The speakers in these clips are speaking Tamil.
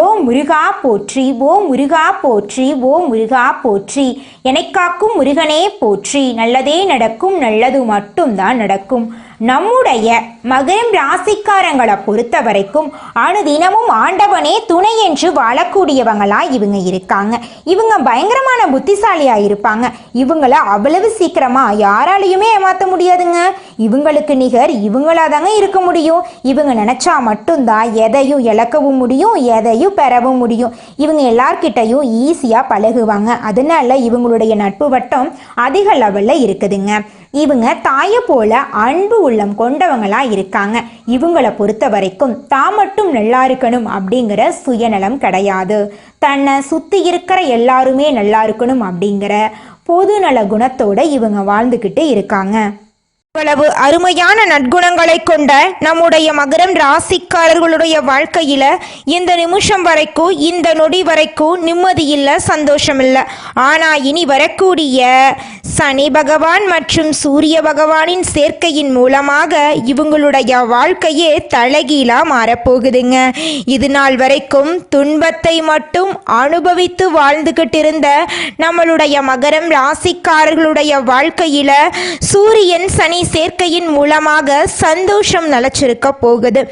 ஓ முருகா போற்றி ஓ முருகா போற்றி ஓ முருகா போற்றி. எனக்காக்கும் முருகனே போற்றி. நல்லதே நடக்கும் நல்லது மட்டும்தான் நடக்கும். நம்முடைய மகரம் ராசிக்காரங்களை பொறுத்த வரைக்கும் அனுதினமும் ஆண்டவனே துணை என்று வாழக்கூடியவங்களா இவங்க இருக்காங்க. இவங்க பயங்கரமான புத்திசாலியா இருப்பாங்க. இவங்கள அவ்வளவு சீக்கிரமா யாராலையுமே ஏமாற்ற முடியாதுங்க. இவங்களுக்கு நிகர் இவங்களா தாங்க இருக்க முடியும். இவங்க நினைச்சா மட்டும்தான் எதையும் இழக்கவும் முடியும் எதையும் பெறவும் முடியும். இவங்க எல்லார்கிட்டையும் ஈஸியாக பழகுவாங்க. அதனால இவங்களுடைய நட்பு வட்டம் அதிக லெவலில் இருக்குதுங்க. இவங்க தாயை போல அன்பு உள்ளம் கொண்டவங்களா இருக்காங்க. இவங்களை பொறுத்த வரைக்கும் தான் மட்டும் நல்லா இருக்கணும் அப்படிங்கிற சுயநலம் கிடையாது. தன்னை சுற்றி இருக்கிற எல்லாருமே நல்லா இருக்கணும் அப்படிங்கிற பொதுநல குணத்தோடு இவங்க வாழ்ந்துக்கிட்டு இருக்காங்க. இவ்வளவு அருமையான நற்குணங்களை கொண்ட நம்முடைய மகரம் ராசிக்காரர்களுடைய வாழ்க்கையில இந்த நிமிஷம் வரைக்கும் இந்த நொடி வரைக்கும் நிம்மதி இல்லை சந்தோஷம் இல்லை ஆனா இனி வரக்கூடிய சனி பகவான் மற்றும் சூரிய பகவானின் சேர்க்கையின் மூலமாக இவங்களுடைய வாழ்க்கையே தலைகீழாக மாறப்போகுதுங்க. இது நாள் வரைக்கும் துன்பத்தை மட்டும் அனுபவித்து வாழ்ந்துகிட்டு இருந்த நம்மளுடைய மகரம் ராசிக்காரர்களுடைய வாழ்க்கையில் சூரியன் சனி சேர்க்கையின் மூலமாக சந்தோஷம் நிலச்சிருக்க போகுது.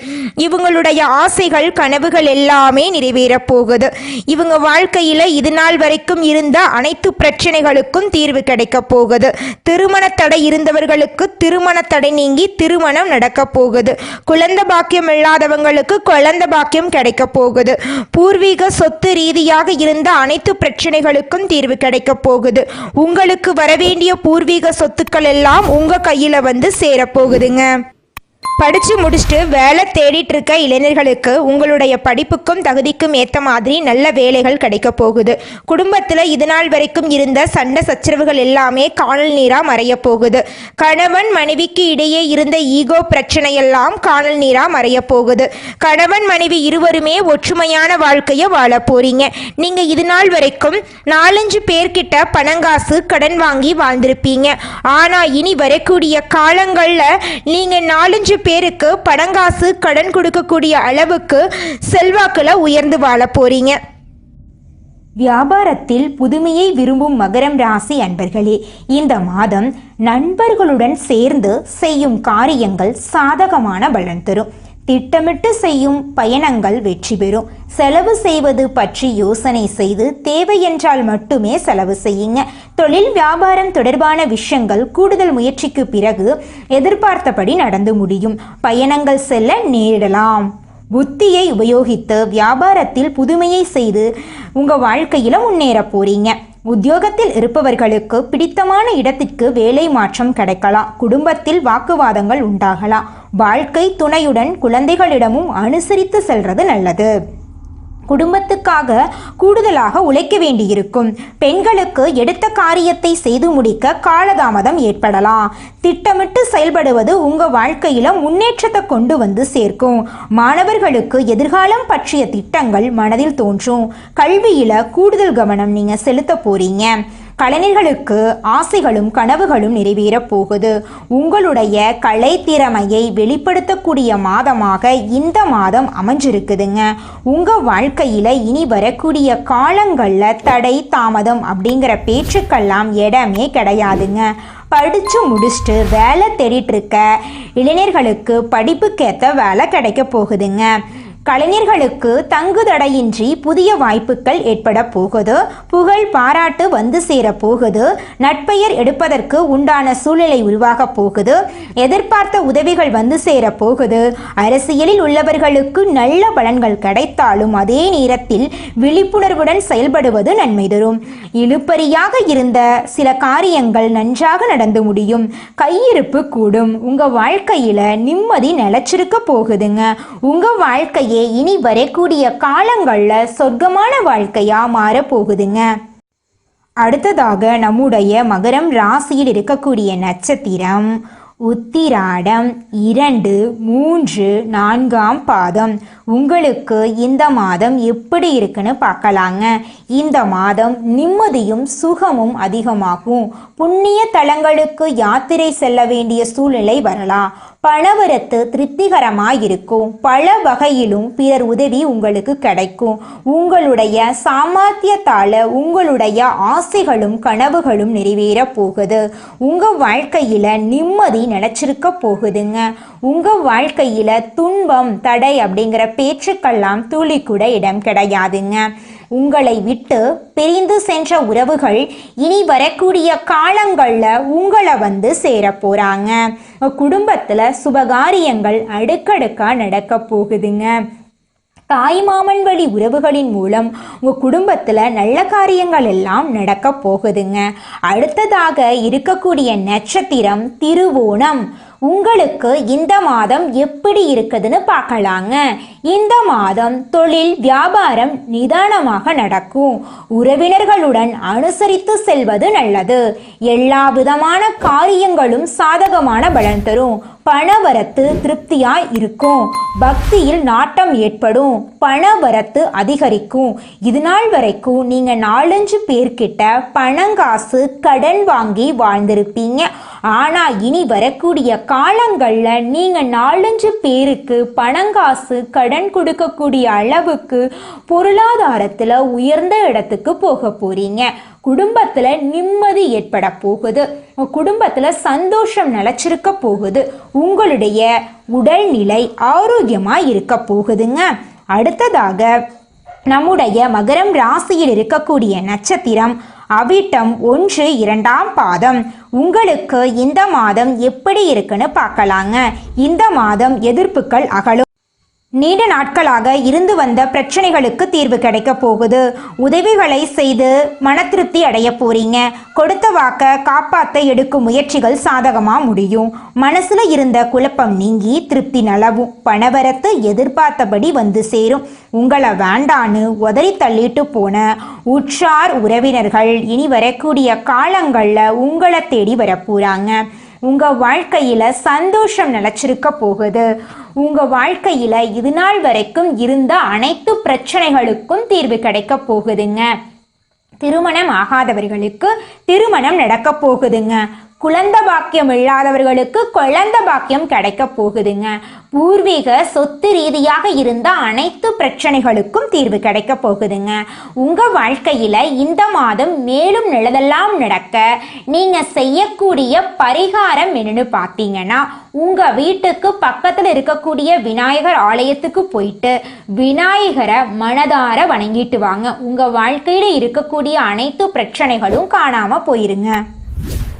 இவங்களுடைய ஆசைகள் கனவுகள் எல்லாமே நிறைவேறப் போகுது. இவங்க வாழ்க்கையில் இது நாள் வரைக்கும் இருந்த அனைத்து பிரச்சனைகளுக்கும் தீர்வு கிடைக்க போகுது திருமண தடை இருந்தவர்களுக்கு திருமண தடை நீங்கி திருமணம் நடக்க போகுது குழந்தை பாக்கியம் இல்லாதவங்களுக்கு குழந்தை பாக்கியம் கிடைக்க போகுது பூர்வீக சொத்து ரீதியாக இருந்த அனைத்து பிரச்சனைகளுக்கும் தீர்வு கிடைக்க போகுது உங்களுக்கு வரவேண்டிய பூர்வீக சொத்துக்கள் எல்லாம் உங்க கையில வந்து சேரப்போகுதுங்க. படித்து முடிச்சுட்டு வேலை தேடிட்டு இருக்க இளைஞர்களுக்கு உங்களுடைய படிப்புக்கும் தகுதிக்கும் ஏற்ற மாதிரி நல்ல வேலைகள் கிடைக்க போகுது. குடும்பத்தில் இது நாள் வரைக்கும் இருந்த சண்டை சச்சரவுகள் எல்லாமே காணல் நீராக மறைய போகுது. கணவன் மனைவிக்கு இடையே இருந்த ஈகோ பிரச்சனையெல்லாம் காணல் நீராக மறைய போகுது. கணவன் மனைவி இருவருமே ஒற்றுமையான வாழ்க்கையை வாழ போறீங்க. நீங்கள் இது நாள் வரைக்கும் நாலஞ்சு பேர்கிட்ட பணங்காசு கடன் வாங்கி வாழ்ந்திருப்பீங்க. ஆனால் இனி வரக்கூடிய காலங்களில் நீங்கள் நாலஞ்சு பேருக்கு பணங்காசு கடன் கொடுக்கக்கூடிய அளவுக்கு செல்வாக்குல உயர்ந்து வாழ போறீங்க. வியாபாரத்தில் புதுமையை விரும்பும் மகரம் ராசி அன்பர்களே இந்த மாதம் நண்பர்களுடன் சேர்ந்து செய்யும் காரியங்கள் சாதகமான பலன் தரும். திட்டமிட்டு செய்யும் பயணங்கள் வெற்றி பெறும். செலவு செய்வது பற்றி யோசனை செய்து தேவை என்றால் மட்டுமே செலவு செய்யுங்க. தொழில் வியாபாரம் தொடர்பான விஷயங்கள் கூடுதல் முயற்சிக்கு பிறகு எதிர்பார்த்தபடி நடந்து முடியும். பயணங்கள் செல்ல நேரிடலாம். புத்தியை உபயோகித்து வியாபாரத்தில் புதுமையை செய்து உங்க வாழ்க்கையில முன்னேற போறீங்க. உத்தியோகத்தில் இருப்பவர்களுக்கு பிடித்தமான இடத்திற்கு வேலை மாற்றம் கிடைக்கலாம். குடும்பத்தில் வாக்குவாதங்கள் உண்டாகலாம். வாழ்க்கை துணையுடன் குழந்தைகளிடமும் அனுசரித்து செல்றது நல்லது. குடும்பத்துக்காக கூடுதலாக உழைக்க வேண்டியிருக்கும். பெண்களுக்கு எடுத்த காரியத்தை செய்து முடிக்க காலதாமதம் ஏற்படலாம். திட்டமிட்டு செயல்படுவது உங்க வாழ்க்கையில் முன்னேற்றத்தை கொண்டு வந்து சேர்க்கும். மாணவர்களுக்கு எதிர்காலம் பற்றிய திட்டங்கள் மனதில் தோன்றும். கல்வியில கூடுதல் கவனம் நீங்க செலுத்த போறீங்க. கலைஞர்களுக்கு ஆசைகளும் கனவுகளும் நிறைவேறப் போகுது. உங்களுடைய கலை திறமையை வெளிப்படுத்தக்கூடிய மாதமாக இந்த மாதம் அமைஞ்சிருக்குதுங்க. உங்கள் வாழ்க்கையில் இனி வரக்கூடிய காலங்களில் தடை தாமதம் அப்படிங்கிற பேச்சுக்கெல்லாம் இடமே கிடையாதுங்க. படித்து முடிச்சுட்டு வேலை தேடிட்டு இருக்க இளைஞர்களுக்கு படிப்புக்கேற்ற வேலை கிடைக்க போகுதுங்க. கலைஞர்களுக்கு தங்குதடையின்றி புதிய வாய்ப்புகள் ஏற்பட போகுது. புகழ் பாராட்டு வந்து சேர போகுது. நட்பெயர் எடுப்பதற்கு உண்டான சூழ்நிலை உருவாக போகுது. எதிர்பார்த்த உதவிகள் வந்து சேர போகுது. அரசியலில் உள்ளவர்களுக்கு நல்ல பலன்கள் கிடைத்தாலும் அதே நேரத்தில் விழிப்புணர்வுடன் செயல்படுவது நன்மை தரும். இழுப்பறியாக இருந்த சில காரியங்கள் நன்றாக நடந்து முடியும். கையிருப்பு கூடும். உங்க வாழ்க்கையில நிம்மதி நிலச்சிருக்க போகுதுங்க. உங்க வாழ்க்கையை இனி வரக்கூடிய காலங்களில் சொர்க்கமான வாழ்க்கையாக மாறப்போகுதுங்க. அடுத்ததாக நம்முடைய மகரம் ராசியில் இருக்கக்கூடிய நட்சத்திரம் உத்திராடம் இரண்டு மூன்று நான்காம் பாதம். உங்களுக்கு இந்த மாதம் எப்படி இருக்குன்னு பார்க்கலாங்க. இந்த மாதம் நிம்மதியும் சுகமும் அதிகமாகும். புண்ணிய தலங்களுக்கு யாத்திரை செல்ல வேண்டிய சூழ்நிலை வரலாம். பணவரத்து திருப்திகரமாக இருக்கும் பல வகையிலும் பிறர் உதவி உங்களுக்கு கிடைக்கும். உங்களுடைய சாமர்த்தியத்தால் உங்களுடைய ஆசைகளும் கனவுகளும் நிறைவேற போகுது. உங்கள் வாழ்க்கையில் நிம்மதி நிலச்சிருக்க போகுதுங்க. உங்கள் வாழ்க்கையில் துன்பம் தடை அப்படிங்கிற பேச்சுக்கெல்லாம் துளி கூட இடம் கிடையாதுங்க. உங்களை விட்டு பிரிந்து சென்ற உறவுகள் இனி வரக்கூடிய காலங்களில் உங்களை வந்து சேரப்போகிறாங்க குடும்பத்தில் சுபகாரியங்கள் அடுக்கடுக்காக நடக்க போகுதுங்க. தாய்மாமன் வழி உறவுகளின் மூலம் உங்கள் குடும்பத்தில் நல்ல காரியங்கள் எல்லாம் நடக்க போகுதுங்க. அடுத்ததாக இருக்கக்கூடிய நட்சத்திரம் திருவோணம். உங்களுக்கு இந்த மாதம் எப்படி இருக்குதுன்னு பார்க்கலாங்க. இந்த மாதம் தொழில் வியாபாரம் நிதானமாக நடக்கும். உறவினர்களுடன் அனுசரித்து செல்வது நல்லது. எல்லா விதமான காரியங்களும் சாதகமான பலன் தரும். பணவரத்து திருப்தியாய் இருக்கும். பக்தியில் நாட்டம் ஏற்படும். பணவரத்து அதிகரிக்கும். இது நாள் வரைக்கும் நீங்கள் நாலஞ்சு பேர்கிட்ட பணங்காசு கடன் வாங்கி வாழ்ந்திருப்பீங்க. ஆனால் இனி வரக்கூடிய காலங்களில் நீங்கள் நாலஞ்சு பேருக்கு பணங்காசு கடன் கொடுக்கக்கூடிய அளவுக்கு பொருளாதாரத்தில் உயர்ந்த இடத்துக்கு போக போகிறீங்க குடும்பத்தில் நிம்மதி ஏற்பட போகுது. குடும்பத்தில் சந்தோஷம் நிலச்சிருக்க போகுது. உங்களுடைய உடல்நிலை ஆரோக்கியமாக இருக்க போகுதுங்க. அடுத்ததாக நம்முடைய மகரம் ராசியில் இருக்கக்கூடிய நட்சத்திரம் அவிட்டம் ஒன்று இரண்டாம் பாதம். உங்களுக்கு இந்த மாதம் எப்படி இருக்குன்னு பார்க்கலாங்க. இந்த மாதம் எதிர்ப்புகள் அகலும். நீண்ட நாட்களாக இருந்து வந்த பிரச்சனைகளுக்கு தீர்வு கிடைக்க போகுது. உதவிகளை செய்து மன திருப்தி அடைய போறீங்க. கொடுத்த வாக்க காப்பாத்த எடுக்கும் முயற்சிகள் சாதகமா முடியும். மனசுல இருந்த குழப்பம் நீங்கி திருப்தி நலவும். பணவரத்து எதிர்பார்த்தபடி வந்து சேரும். உங்களை வேண்டான்னு உதறி தள்ளிட்டு போன உற்றார் உறவினர்கள் இனி வரக்கூடிய காலங்களில் உங்களை தேடி வரப்போறாங்க உங்கள் வாழ்க்கையில் சந்தோஷம் நிலச்சிருக்க போகுது. உங்கள் வாழ்க்கையில் இது நாள் வரைக்கும் இருந்த அனைத்து பிரச்சனைகளுக்கும் தீர்வு கிடைக்க போகுதுங்க. திருமணம் ஆகாதவர்களுக்கு திருமணம் நடக்க போகுதுங்க. குழந்த பாக்கியம் இல்லாதவர்களுக்கு குழந்த பாக்கியம் கிடைக்க போகுதுங்க. பூர்வீக சொத்து ரீதியாக இருந்த அனைத்து பிரச்சனைகளுக்கும் தீர்வு கிடைக்க போகுதுங்க. உங்க வாழ்க்கையில இந்த மாதம் மேலும் நிலதெல்லாம் நடக்க நீங்க செய்யக்கூடிய பரிகாரம் என்னன்னு பார்த்தீங்கன்னா உங்க வீட்டுக்கு பக்கத்தில் இருக்கக்கூடிய விநாயகர் ஆலயத்துக்கு போயிட்டு விநாயகரை மனதார வணங்கிட்டு வாங்க. உங்க வாழ்க்கையில இருக்கக்கூடிய அனைத்து பிரச்சனைகளும் காணாம போயிருங்க.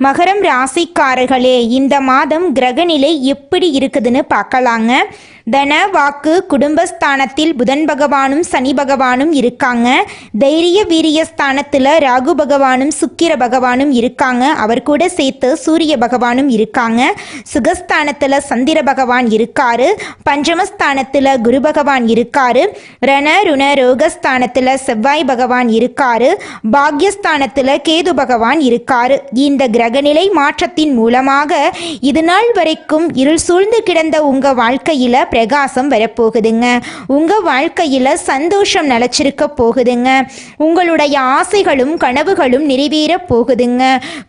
மகரம் ராசிக்காரர்களே இந்த மாதம் கிரகநிலை எப்படி இருக்குதுன்னு பார்க்கலாங்க. தன வாக்கு குடும்பஸ்தானத்தில் புதன் பகவானும் சனி பகவானும் இருக்காங்க. தைரிய வீரிய ஸ்தானத்தில் ராகு பகவானும் சுக்கிர பகவானும் இருக்காங்க. அவர் கூட சேர்த்து சூரிய பகவானும் இருக்காங்க. சுகஸ்தானத்தில் சந்திர பகவான் இருக்காரு. பஞ்சமஸ்தானத்தில் குரு பகவான் இருக்காரு. ரண ருண ரோகஸ்தானத்தில் செவ்வாய் பகவான் இருக்காரு. பாக்யஸ்தானத்தில் கேது பகவான் இருக்காரு. இந்த கிரகநிலை மாற்றத்தின் மூலமாக இது நாள் வரைக்கும் இருள் சூழ்ந்து கிடந்த உங்க வாழ்க்கையில பிரகாசம் வரப்போகுதுங்க. உங்க வாழ்க்கையில சந்தோஷம் நிலச்சிருக்க போகுதுங்க. உங்களுடைய ஆசைகளும் கனவுகளும் நிறைவேற போகுதுங்க.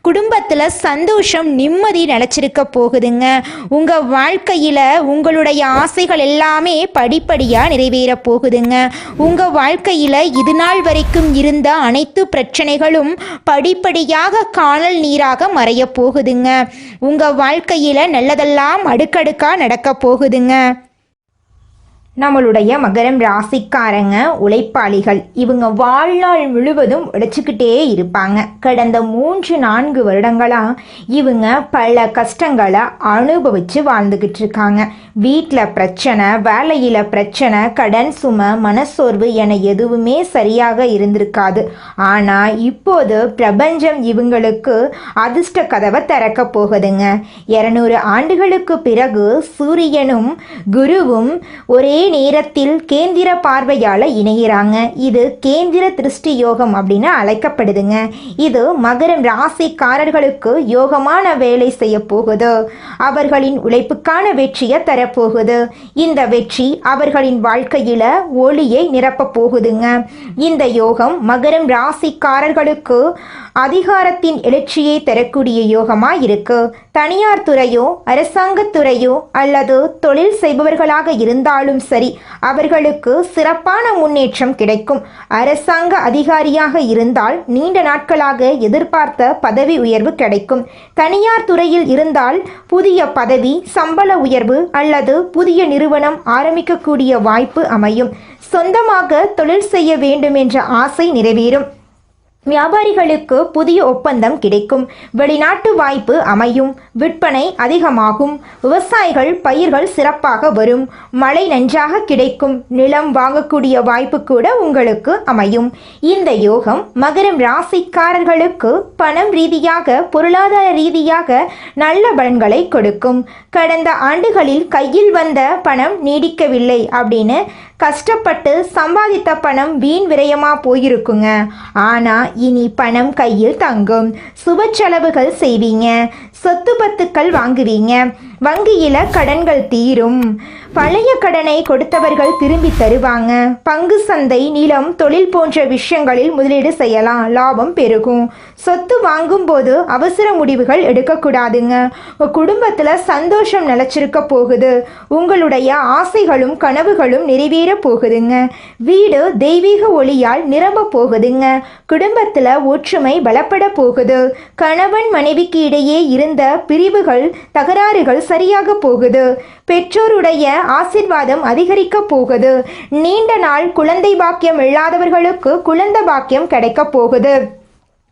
குடும்பத்துல சந்தோஷம் நிம்மதி நிலச்சிருக்க போகுதுங்க. உங்க வாழ்க்கையில உங்களுடைய ஆசைகள் எல்லாமே படிப்படியா நிறைவேற போகுதுங்க. உங்க வாழ்க்கையில இது நாள் வரைக்கும் இருந்த அனைத்து பிரச்சனைகளும் படிப்படியாக காணல் நீராக மறைய போகுதுங்க. உங்க வாழ்க்கையில நல்லதெல்லாம் அடுக்கடுக்கா நடக்க போகுதுங்க. நம்மளுடைய மகரம் ராசிக்காரங்க உழைப்பாளிகள் இவங்க வாழ்நாள் முழுவதும் உழைச்சிக்கிட்டே இருப்பாங்க. கடந்த மூன்று நான்கு வருடங்களாக இவங்க பல கஷ்டங்களை அனுபவித்து வாழ்ந்துக்கிட்டு இருக்காங்க. வீட்டில் பிரச்சனை வேலையில் பிரச்சனை கடன் சுமை மனசோர்வு என எதுவுமே சரியாக இருந்திருக்காது. ஆனால் இப்போது பிரபஞ்சம் இவங்களுக்கு அதிர்ஷ்ட கதவை திறக்க போகுதுங்க. இரநூறு ஆண்டுகளுக்கு பிறகு சூரியனும் குருவும் ஒரே நேரத்தில் கேந்திர பார்வையால் இணைகிறாங்க. இது கேந்திர திருஷ்டி யோகம் அப்படின்னு அழைக்கப்படுதுங்க. இது மகரம் ராசிக்காரர்களுக்கு யோகமான வேலை செய்ய போகுது. அவர்களின் உழைப்புக்கான வெற்றியை தரப்போகுது. இந்த வெற்றி அவர்களின் வாழ்க்கையில ஒளியை நிரப்பப் போகுதுங்க. இந்த யோகம் மகரம் ராசிக்காரர்களுக்கு அதிகாரத்தின் எழுச்சியை தரக்கூடிய யோகமா இருக்கு. தனியார் துறையோ அரசாங்கத் துறையோ அல்லது தொழில் செய்பவர்களாக இருந்தாலும் சரி அவர்களுக்கு சிறப்பான முன்னேற்றம் கிடைக்கும். அரசாங்க அதிகாரியாக இருந்தால் நீண்ட நாட்களாக எதிர்பார்த்த பதவி உயர்வு கிடைக்கும். தனியார் துறையில் இருந்தால் புதிய பதவி சம்பள உயர்வு அல்லது புதிய நிறுவனம் ஆரம்பிக்கக்கூடிய வாய்ப்பு அமையும். சொந்தமாக தொழில் செய்ய வேண்டும் என்ற ஆசை நிறைவேறும். வியாபாரிகளுக்கு புதிய ஒப்பந்தம் கிடைக்கும். வெளிநாட்டு வாய்ப்பு அமையும். விற்பனை அதிகமாகும். விவசாயிகள் பயிர்கள் சிறப்பாக வரும். மழை நன்றாக கிடைக்கும். நிலம் வாங்கக்கூடிய வாய்ப்பு கூட உங்களுக்கு அமையும். இந்த யோகம் மகரம் ராசிக்காரர்களுக்கு பணம் ரீதியாக பொருளாதார ரீதியாக நல்ல பலன்களை கொடுக்கும். கடந்த ஆண்டுகளில் கையில் வந்த பணம் நீடிக்கவில்லை அப்படின்னு கஷ்டப்பட்டு சம்பாதித்த பணம் வீண் விரயமா போயிருக்குங்க. ஆனா இனி பணம் கையில் தங்கும். சுப செலவுகள் செய்வீங்க. சொத்து பத்துக்கள் வாங்குவீங்க வங்கியில கடன்கள் தீரும். பழைய கடனை கொடுத்தவர்கள் திரும்பி தருவாங்க. பங்கு சந்தை நிலம் தொழில் போன்ற விஷயங்களில் முதலீடு செய்யலாம். லாபம் பெருகும். சொத்து வாங்கும்போது அவசர முடிவுகள் எடுக்கக்கூடாதுங்க. உங்க குடும்பத்தில் சந்தோஷம் நிலச்சிருக்க போகுது. உங்களுடைய ஆசைகளும் கனவுகளும் நிறைவேற போகுதுங்க. வீடு தெய்வீக ஒளியால் நிரம்ப போகுதுங்க. குடும்பத்தில் ஒற்றுமை பலப்பட போகுது. கணவன் மனைவிக்கு இடையே இருந்த பிரிவுகள் தகராறுகள் சரியாக போகுது. பெற்றோருடைய ஆசிர்வாதம் அதிகரிக்க போகுது. நீண்ட நாள் குழந்தை பாக்கியம் இல்லாதவர்களுக்கு குழந்தை பாக்கியம் கிடைக்க போகுது.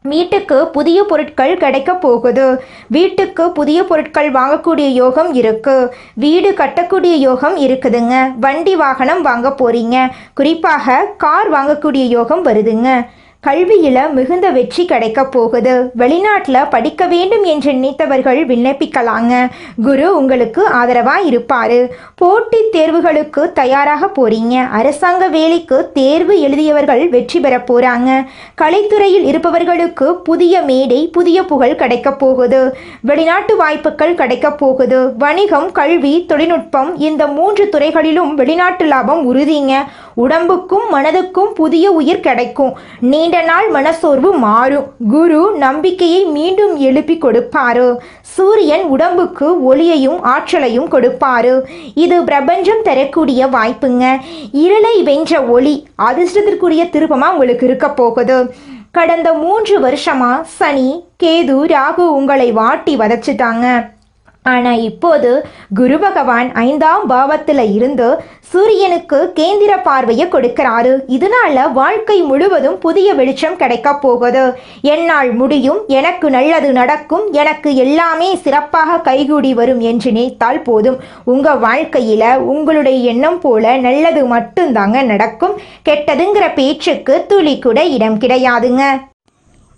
வீட்டுக்கு புதிய பொருட்கள் கிடைக்க போகுது. வீட்டுக்கு புதிய பொருட்கள் வாங்கக்கூடிய யோகம் இருக்கு. வீடு கட்டக்கூடிய யோகம் இருக்குதுங்க. வண்டி வாகனம் வாங்க போறீங்க. குறிப்பாக கார் வாங்கக்கூடிய யோகம் வருதுங்க. கல்வியில மிகுந்த வெற்றி கிடைக்க போகுது. வெளிநாட்டில் படிக்க வேண்டும் என்று நினைத்தவர்கள் விண்ணப்பிக்கலாங்க. குரு உங்களுக்கு ஆதரவா இருப்பாரு. போட்டித் தேர்வுகளுக்கு தயாராக போறீங்க. அரசாங்க வேலைக்கு தேர்வு எழுதியவர்கள் வெற்றி பெற போறாங்க. கலைத்துறையில் இருப்பவர்களுக்கு புதிய மேடை புதிய புகழ் கிடைக்க போகுது. வெளிநாட்டு வாய்ப்புகள் கிடைக்க போகுது. வணிகம் கல்வி தொழில்நுட்பம் இந்த மூன்று துறைகளிலும் வெளிநாட்டு லாபம் உறுதிங்க. உடம்புக்கும் மனதுக்கும் புதிய உயிர் கிடைக்கும். நீண்ட நாள் மனசோர்வு மாறும். குரு நம்பிக்கையை மீண்டும் எழுப்பி கொடுப்பாரு. சூரியன் உடம்புக்கு ஒளியையும் ஆற்றலையும் கொடுப்பாரு. இது பிரபஞ்சம் தரக்கூடிய வாய்ப்புங்க. இருளை வென்ற ஒளி அதிர்ஷ்டத்திற்குரிய திருப்பமாக உங்களுக்கு இருக்க போகுது. கடந்த மூன்று வருஷமா சனி கேது ராகு உங்களை வாட்டி வதச்சிட்டாங்க. ஆனால் இப்போது குரு பகவான் ஐந்தாம் பாவத்தில் இருந்து சூரியனுக்கு கேந்திர பார்வையை கொடுக்கிறாரு. இதனால வாழ்க்கை முழுவதும் புதிய வெளிச்சம் கிடைக்க போகுது. என்னால் முடியும் எனக்கு நல்லது நடக்கும் எனக்கு எல்லாமே சிறப்பாக கைகூடி வரும் என்று நினைத்தால் போதும். உங்க வாழ்க்கையில உங்களுடைய எண்ணம் போல நல்லது மட்டும்தாங்க நடக்கும். கெட்டதுங்கிற பேச்சுக்கு துளி கூட இடம் கிடையாதுங்க.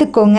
கத்துக்கோங்க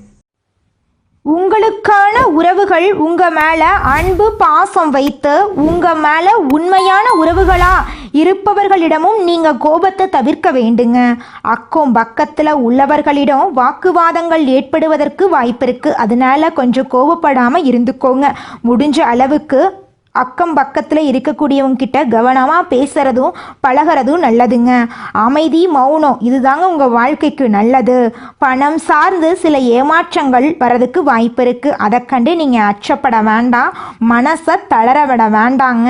உங்களுக்கான உறவுகள் உங்க மேல அன்பு பாசம் வைத்து உங்க மேல உண்மையான உறவுகளா இருப்பவர்களிடமும் நீங்க கோபத்தை தவிர்க்க வேண்டுங்க. அக்கம் பக்கத்துல உள்ளவர்களிடம் வாக்குவாதங்கள் ஏற்படுவதற்கு வாய்ப்பு இருக்கு அதனால கொஞ்சம் கோபப்படாம இருந்துக்கோங்க. முடிஞ்ச அளவுக்கு அக்கம் பக்கத்தில் இருக்கக்கூடியவங்க கிட்ட கவனமாக பேசுகிறதும் பழகிறதும் நல்லதுங்க. அமைதி மௌனம் இதுதாங்க உங்கள் வாழ்க்கைக்கு நல்லது. பணம் சார்ந்து சில ஏமாற்றங்கள் வரதுக்கு வாய்ப்பு இருக்குது அதை கண்டு நீங்கள் அச்சப்பட வேண்டாம். மனசை தளர விட வேண்டாங்க.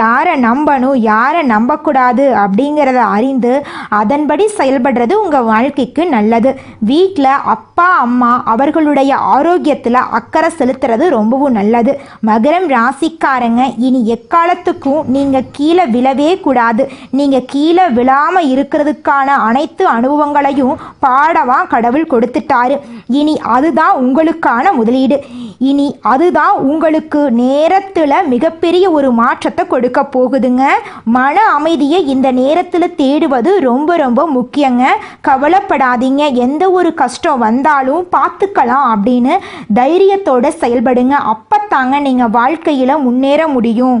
யாரை நம்பணும் யாரை நம்பக்கூடாது அப்படிங்கிறத அறிந்து அதன்படி செயல்படுறது உங்கள் வாழ்க்கைக்கு நல்லது. வீட்டில் அப்பா அம்மா அவர்களுடைய ஆரோக்கியத்தில் அக்கறை செலுத்துறது ரொம்பவும் நல்லது. மகரம் ராசிக்காரங்க இனி எக்காலத்துக்கும் நீங்கள் கீழே விழவே கூடாது. நீங்கள் கீழே விழாமல் இருக்கிறதுக்கான அனைத்து அனுபவங்களையும் பாடமாக கடவுள் கொடுத்துட்டாரு. இனி அதுதான் உங்களுக்கான முதலீடு. இனி அதுதான் உங்களுக்கு நேரத்தில் மிகப்பெரிய ஒரு மாற்றத்தை கொடுக்க போகுதுங்க. மன அமைதியை இந்த நேரத்தில் தேடுவது ரொம்ப ரொம்ப முக்கியங்க. கவலைப்படாதீங்க. எந்த ஒரு கஷ்டம் வந்தாலும் பார்த்துக்கலாம் அப்படின்னு தைரியத்தோடு செயல்படுங்க. அப்போத்தாங்க நீங்கள் வாழ்க்கையில் முன்னேற முடியும்.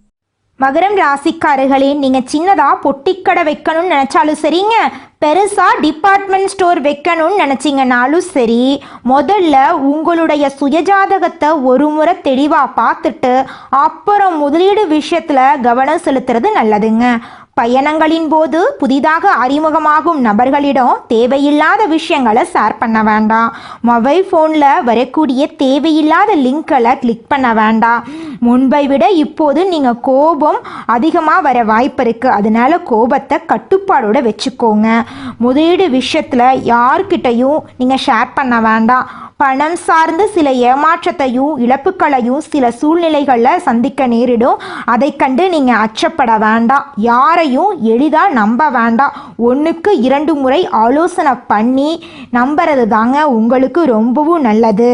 மகரம் ராசிக்காரர்களே நீங்கள் சின்னதாக பொட்டிக்கடை வைக்கணும்னு நினச்சாலும் சரிங்க. பெருசாக டிபார்ட்மெண்ட் ஸ்டோர் வைக்கணும்னு நினச்சிங்கனாலும் சரி முதல்ல உங்களுடைய சுயஜாதகத்தை ஒரு முறை தெளிவாக பார்த்துட்டு அப்புறம் முதலீடு விஷயத்தில் கவனம் செலுத்துறது நல்லதுங்க. பயணங்களின் போது புதிதாக அறிமுகமாகும் நபர்களிடம் தேவையில்லாத விஷயங்களை ஷேர் பண்ண வேண்டாம். மொபைல் ஃபோனில் வரக்கூடிய தேவையில்லாத லிங்க்களை கிளிக் பண்ண வேண்டாம். முன்பை விட இப்போது நீங்கள் கோபம் அதிகமாக வர வாய்ப்பு இருக்குது அதனால கோபத்தை கட்டுப்பாடோட வச்சுக்கோங்க. முதலீடு விஷயத்தில் யார்கிட்டையும் நீங்கள் ஷேர் பண்ண வேண்டாம். பணம் சார்ந்து சில ஏமாற்றத்தையும் இழப்புகளையும் சில சூழ்நிலைகளில் சந்திக்க நேரிடும். அதை கண்டு நீங்கள் அச்சப்பட வேண்டாம். யாரையும் எளிதாக நம்ப வேண்டாம். ஒன்றுக்கு இரண்டு முறை ஆலோசனை பண்ணி நம்புறது தாங்க உங்களுக்கு ரொம்பவும் நல்லது.